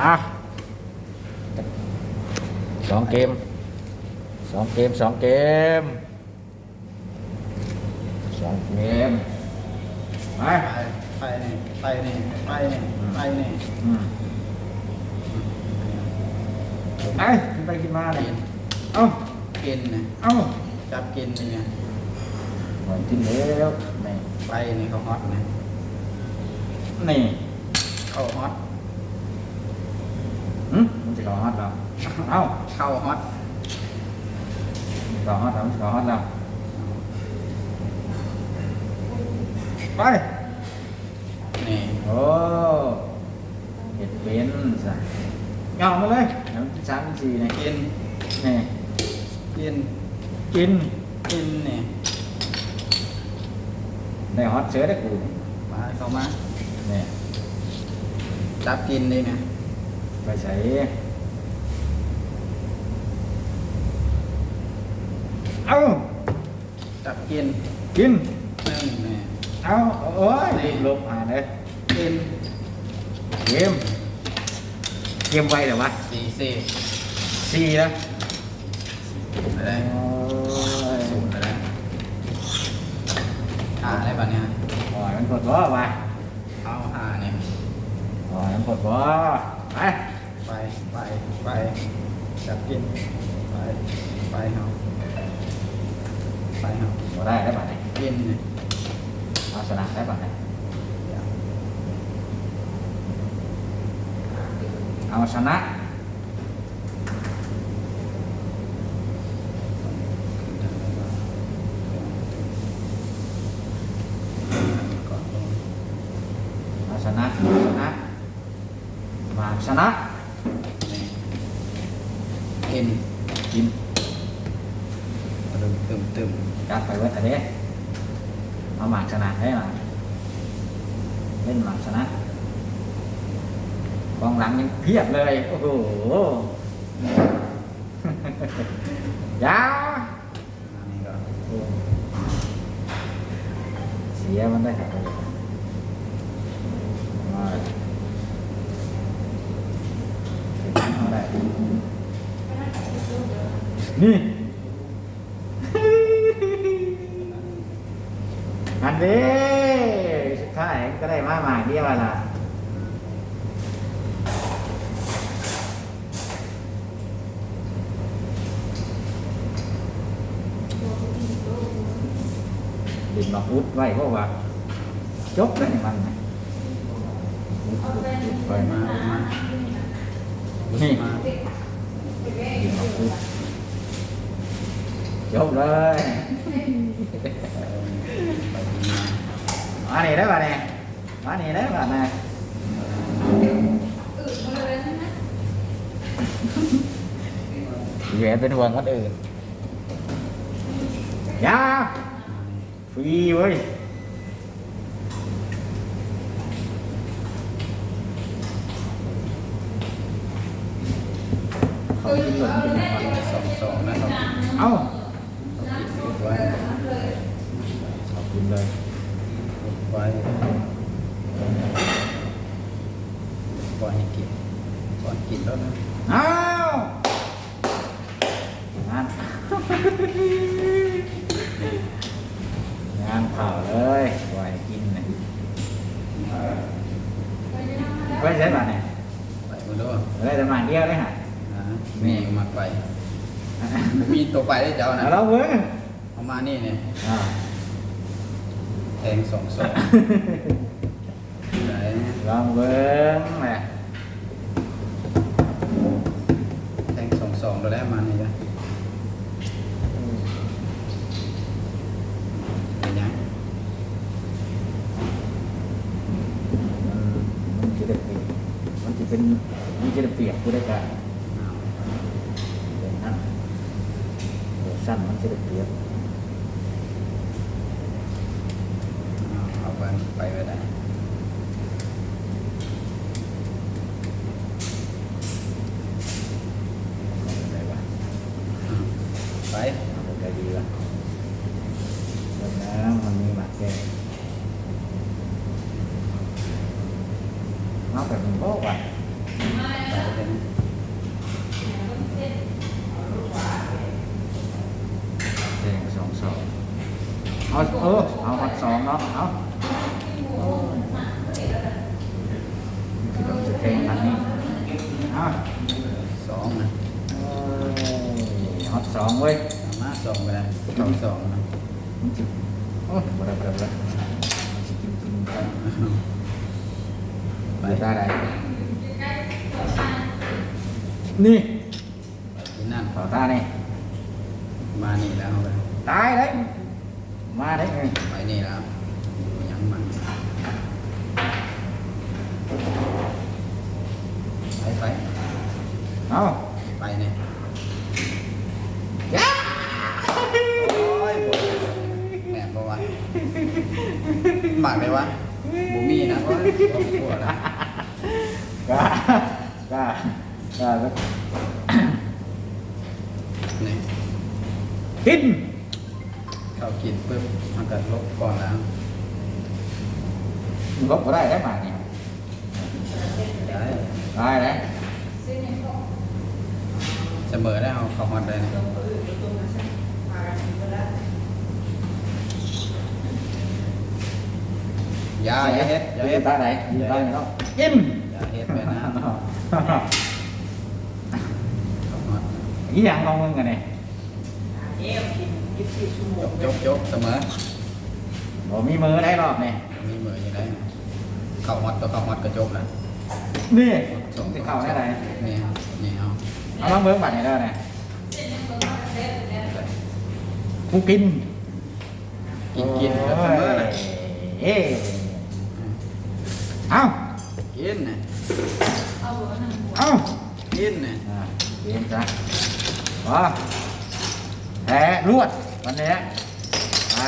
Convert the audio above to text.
อะสองเกมสองเกมสองเกมสองเกมไปไปไปนี่ไปนี่ไปนี่ไปนี่อืมไปกินไปกินมาเลยเอ้ากินนะเอ้าจับกินนี่ไงหอยกินแล้วนี่ไปนี่เขาฮอตนะนี่เข้าฮอตหึมันจะ ก่อฮอตเราเอ้าเข้าฮอตก่อฮอตเรามันจะก่อฮอตเราไปนี่โอ้เห็ดเป็นซะยอมมาเลยน้ำที่สามที่สี่นี่กินนี่กินกินกินนี่ได้ฮอตเชื้อได้กูมาเข้ามานี่จับกินนี่นะไปใส่ เอ้าจับกินกินหนึ่งนี่เอ้าโอ้ยรีบลบอ่านเลยกินเกมเกมไวเหรอวะสี่สี่สี่นะอะไรโอ้ยศูนย์อะไรหาอะไรบ้างเนี่ยโอ้ยมันกดบ่วะเข้าหาเนี่ยโอ้ยมันกดบ่ไปไปไปไปจับกินไปไปเฮาไป ได้ได้ป่ะเนี่ยกินนี่เอาชนะได้ป่ะเนี่ยเอาชนะเอาชนะเอาชนะมาชนะกินกิน ตึมตึมตึมจัดไปเว้ยแต่เด้เอาหมากชนะได้หมาเล่นหมากชนะกองหลังยังเพียบเลย โอ้โหยาอันนี้ก็เสียมันได้ครับมาเอาได้นี่ ก็ได้มาหมากเดียวอะล่ะดินมาพุดไว้เพราะว่าจบแล้วนี่มันนะอุดอุดอุดไปมามามานี่ดินมาพุดจบเลยมานี่ได้ป่ะเนี่ย มานี่ได้ป่ะนี่ยแหวนเป็นห่วงคนอื่นยาฟรีเว้ยเขากินหลงกินหมันสองสองนะต้องกินเอ้า อุดไว้ เขากินเลย อุดไว้ปล่อยให้กินปล่อยกินแล้วนะ เอ้าว งานงานเผาเลยปล่อยให้กินเนี่ยไว้ใช่ป่ะเนี่ยไปหมดแล้วได้แต่หมาเดียวได้ฮะอ่ามีมาไป มีตัวไปได้เจ้านะเอาเราเว้ยเอามานี่เนี่ยอ่าแทงสองสองไหนลองเบิ้งแหละแทงสองสองตัวแรกมานี่จ้ะเป็นยัง มันมันจะได้เปรียบมันจะ เป็นมันจะได้เปรียบผู้ได้การอ้าวเป็นนั่นเวอร์สั้นมันจะได้เปรียบอ้าวเอาไปไปไว้ได้อะไรวะอ้าวไปเอาไปดีวะแล้วนะมันมีหมากแก่เอาแบบมันโบ้ว่ะไป องเอาเออเอาฮอตสองเนาะเอาคือเราจะเทงอันนี้เอาสองนะฮอตสองเว้ยสามารถสองไปได้สองสองนะมันจิโอ้บ่ได้บ่ได้บ่ได้สิกินกินไปไปไปตาใดนี่นั่นต่อตาเนี่ยมานี่แล้วเอาไป ตาย đấy มา đấy ừ. ไปนี่แล้วยังมันไปไปเอาไปเนี่ยย้าโอ้ยบ่แม่บ่วะหมักเลยวะบ่มีนะโอ้ยบ่กลัวละกากากานี่กิน เรากินปุ๊บมันก็ลบก่อนล้างลบก็ได้ได้มาเนี่ยได้ได้เลยจะเสมอได้เอาเขาฮอตได้ยาเฮ็ดยาเฮ็ดตาไหนตาไหนเนาะอิ่มยาเฮ็ดไปนะเนาะยี่ยังงงกันเนี่ย จงบจบจบเสมอบ่มีมือได้รอบนี่ยมีมือยังได้เข่าฮอตตัวเข่าฮอตก็จบแล้วนี่สิเข่าได้ไรนี่เอานี่เอาเอาลองเบิ้งบัตรให้ได้เนะกูกินกินกินเสมอเลยเอ้เอากินเนี่ยเอากินเนี่ะกินจ้ะว้าแผลรวดวันนี้ไป